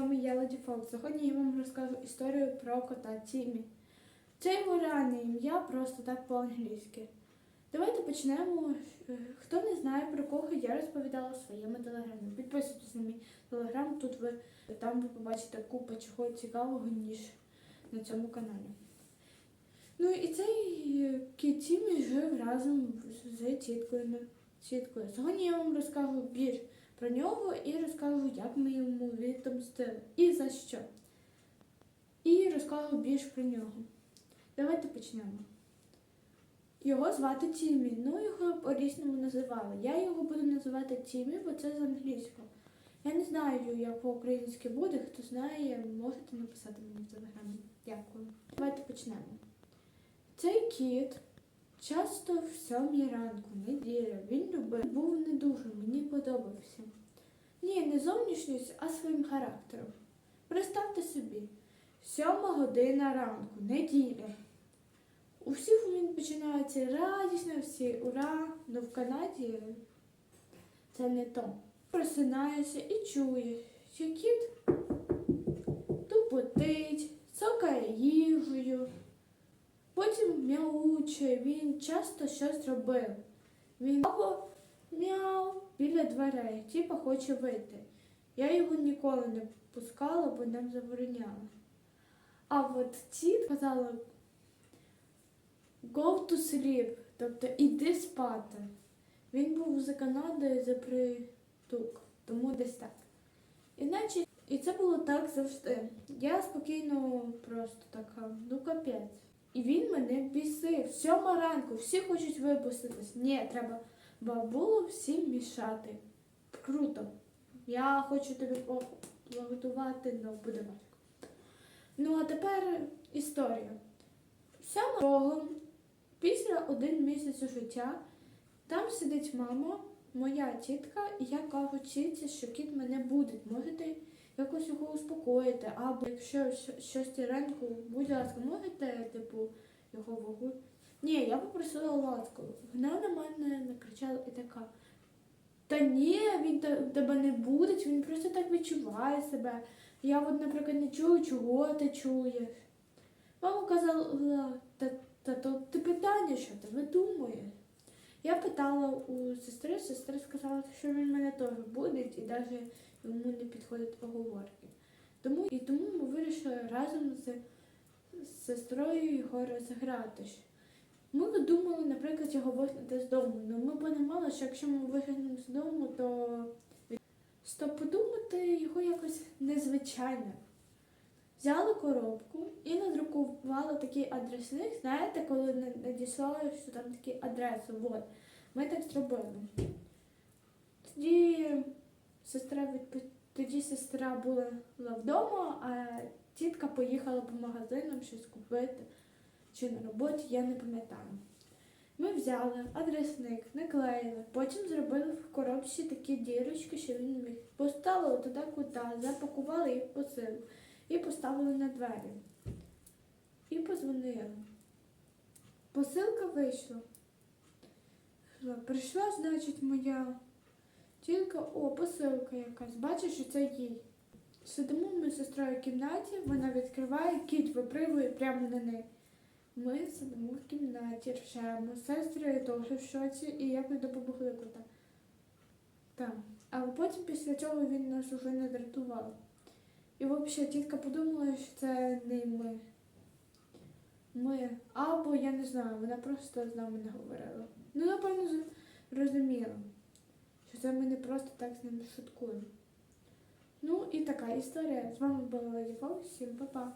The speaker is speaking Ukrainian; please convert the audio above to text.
вами я Леді Фокс. Сьогодні я вам розкажу історію про кота Тімі. Це його реальне ім'я просто так по-англійськи. Давайте почнемо. Хто не знає, про кого я розповідала в своєму телеграмі. Підписуйтесь на мій телеграм, тут ви там ви побачите купу чого цікавого, ніж на цьому каналі. Ну і цей е, кіт Тімі жив разом з тіткою. Сьогодні я вам розкажу більш про нього і розкажу, як ми йому відомстили і за що. І розкажу більш про нього. Давайте почнемо. Його звати Тімі. Ну, його по-різному називали. Я його буду називати Тімі, бо це з англійського. Я не знаю, як по-українськи буде. Хто знає, можете написати мені в телеграмі. Дякую. Давайте почнемо. Цей кіт часто в сьомій ранку, неділя, він любив, був не дуже, мені подобався. Ні, не зовнішністю, а своїм характером. Представте собі, сьома година ранку, неділя. У всіх він починається радісно, всі ура, але в Канаді це не то. Просинаєшся і чуєш, що кіт тупотить, цокає їжею, потім мяуче, він часто щось робив. Він або мяу біля дверей, типа хоче вийти. Я його ніколи не пускала, бо нам забороняли. А от тіт казала go to sleep, тобто іди спати. Він був за Канадою за притук, тому десь так. Іначе, і це було так завжди. Я спокійно просто така, ну капець. І він мене бісив. Сьома ранку, всі хочуть випуститись. Ні, треба бабулу всім мішати. Круто. Я хочу тобі погодувати, але буде важко. Ну а тепер історія. Сьома рогом, після один місяць життя, там сидить мама, моя тітка, і я кажу тітці, що кіт мене буде. Можете якось його успокоїти. Або якщо щось ранку, будь ласка, можете, типу, його вагу. Ні, я попросила ласково. Вона на мене накричала і така. Та ні, він тебе не буде, він просто так відчуває себе. Я от, наприклад, не чую, чого ти чуєш. Мама казала, та, та то ти питання, що ти видумуєш? Я питала у сестри, сестра сказала, що він мене теж буде, і навіть йому не підходять поговорки. Тому, і тому ми вирішили разом з, з сестрою його розграти. Ми думали, наприклад, його вигнати з дому. але ми подумали, що якщо ми вигнемо з дому, то Стоп, подумати його якось незвичайно. Взяли коробку і надрукували такий адресник. Знаєте, коли на- надіслали, що там такі адреси. От. Ми так зробили. Тоді сестра відпо- тоді сестра була вдома, а тітка поїхала по магазинам щось купити чи на роботі, я не пам'ятаю. Ми взяли адресник, наклеїли, потім зробили в коробці такі дірочки, що він міг. Поставили туди кута, запакували їх в посилку і поставили на двері. І позвонили. Посилка вийшла. Прийшла, значить, моя тільки, о, посилка якась. Бачиш, що це їй. Сидимо ми з сестрою в кімнаті, вона відкриває, кіт випригує прямо на неї. Ми сидимо в кімнаті, ржемо, сестри теж в шоці і якось допомогли кота. Так. А потім після цього він нас уже не дратував. І взагалі тітка подумала, що це не ми. Ми. Або я не знаю, вона просто з нами не говорила. Ну, напевно, зрозуміла, що це ми не просто так з ним шуткуємо. Ну і така історія. З вами була Леді Фокс. Всім па-па.